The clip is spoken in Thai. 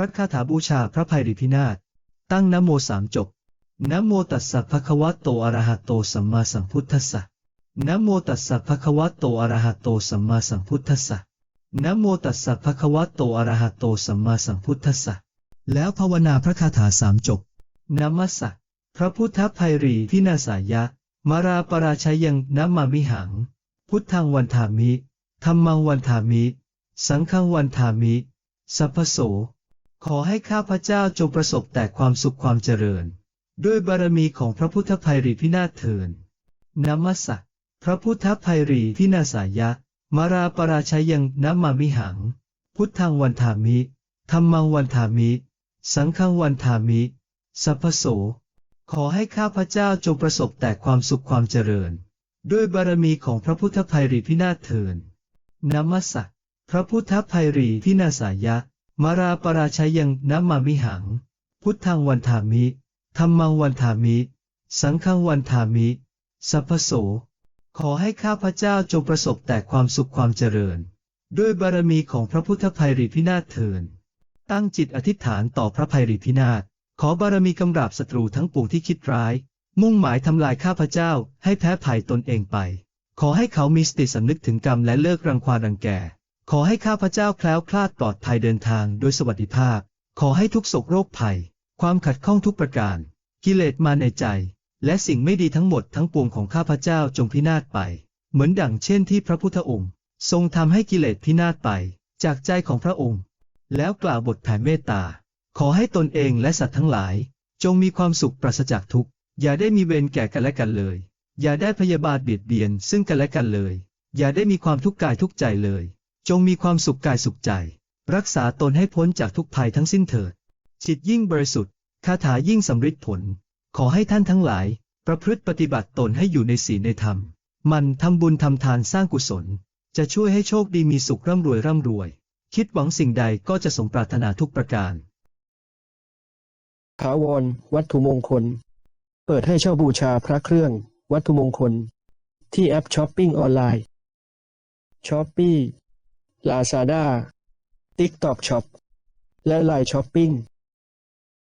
ระคาถาบูชาพระภัยริพินาศตั้งนโมสามจบนโมตัสสะภะคะวะโตอะระหะโตสัมมาสัมพุทธัสสะนโมตัสสะภะคะวะโตอะระหะโตสัมมาสัมพุทธัสสะนโมตัสสะภะคะวะโตอะระหะโตสัมมาสัมพุทธัสสะแล้วภาวนาพระคาถาสามจบนะมัสสะพระพุทธภัยรีพินาศายะ มาราปราชัยยังนัมมามิหัง พุทธังวันธามิธรรมังวันธามิ สังฆังวันธามิ สัพพโส ขอให้ข้าพเจ้าจงประสบแต่ความสุขความเจริญ ด้วยบารมีของพระพุทธภัยรีพินาศเถินนามัสสะพระพุทธภัยรีพินาศายะ มาราปราชัยยังนัมมามิหัง พุทธังวันธามิธรรมังวันธามิ สังฆังวันธามิ สัพพโส ขอให้ข้าพเจ้าจงประสบแต่ความสุขความเจริญ ด้วยบารมีของพระพุทธภัยรีพินาศเถินนามัสสะพระพุทธภัยรีพินาศายะ มาราปราชัยยังนัมมามิหัง พุทธังวันธามิธรรมังวันธามิ สังฆังวันธามิ สัพพโส ขอให้ข้าพเจ้าจงประสบแต่ความสุขความเจริญ ด้วยบารมีของพระพุทธภัยรีพินาศเถินตั้งจิตอธิษฐานต่อพระภัยรีพินาศ ขอบารมีกำราบศัตรูทั้งปวงที่คิดร้าย มุ่งหมายทำลายข้าพเจ้าให้แพ้ภัยตนเองไป ขอให้เขามีสติสำนึกถึงกรรมและเลิกรังควานรังแก ขอให้ข้าพเจ้าแคล้วคลาดปลอดภัยเดินทางโดยสวัสดิภาพ ขอให้ทุกโศกโรคภัย ความขัดข้องทุกประการ กิเลสมาในใจ และสิ่งไม่ดีทั้งหมดทั้งปวงของข้าพเจ้าจงพินาศไป เหมือนดั่งเช่นที่พระพุทธองค์ ทรงทำให้กิเลสพินาศไป จากใจของพระองค์ แล้วกล่าวบทแผ่เมตตา ขอให้ตนเองและสัตว์ทั้งหลาย จงมีความสุขปราศจากทุกข์ อย่าได้มีเวรแก่กันและกันเลย อย่าได้พยาบาทเบียดเบียนซึ่งกันและกันเลย อย่าได้มีความทุกข์กายทุกข์ใจเลย จงมีความสุขกายสุขใจ รักษาตนให้พ้นจากทุกภัยทั้งสิ้นเถิด จิตยิ่งบริสุทธิ์คาถายิ่งสำฤทธิ์ผล ขอให้ท่านทั้งหลาย ประพฤติปฏิบัติตนให้อยู่ในศีลในธรรม มันทำบุญทำทานสร้างกุศล จะช่วยให้โชคดีมีสุขร่ำรวยร่ำรวย คิดหวังสิ่งใดก็จะสมปรารถนาทุกประการถาวรวัตถุมงคล เปิดให้เช่าบูชาพระเครื่อง วัตถุมงคล ที่แอปช้อปปิ้งออนไลน์ช้อปปี้ ลาซาด้าติ๊กต็อกช็อปและไลน์ช้อปปิ้ง